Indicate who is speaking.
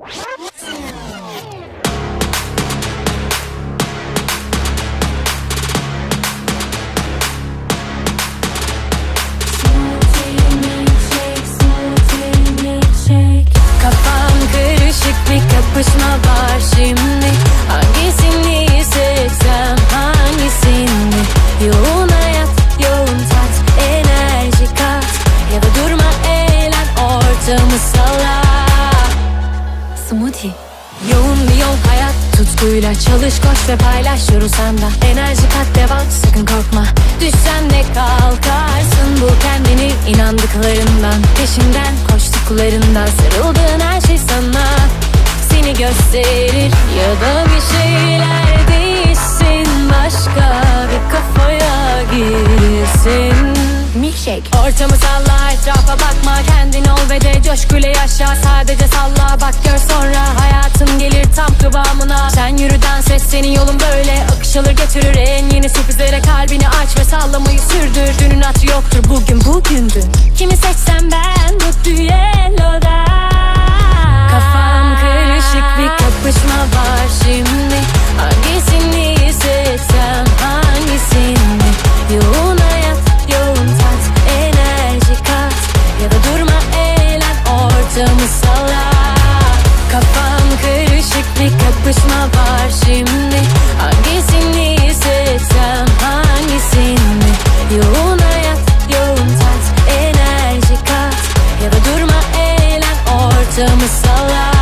Speaker 1: Yeah. Smoothie Yoğun bir yol hayat. Tutkuyla Çalış koş ve paylaş. Yoru sanda Enerji kat devam. Sakın korkma. Düşsen de kalkarsın. Bul kendini inandıklarından Peşinden koştuklarından. Sarıldığın her şey sana Seni gösterir. Ya da Milkshake Ortamı salla etrafa bakma Kendin ol ve de coşkuyla yaşa. Sadece salla bak gör sonra. Hayatın gelir tam kıvamına. Sen yürü dans et senin yolun böyle. Akış alır getirir en yeni sürprizlere. Kalbini aç ve sallamayı sürdür. Dünün hatı yoktur ortamı salla Kafam karışık bir kapışma var şimdi. Hangisini seçsem hangisini? Yoğun hayat yoğun tat enerji kat. Ya da durma eğlen ortamı salla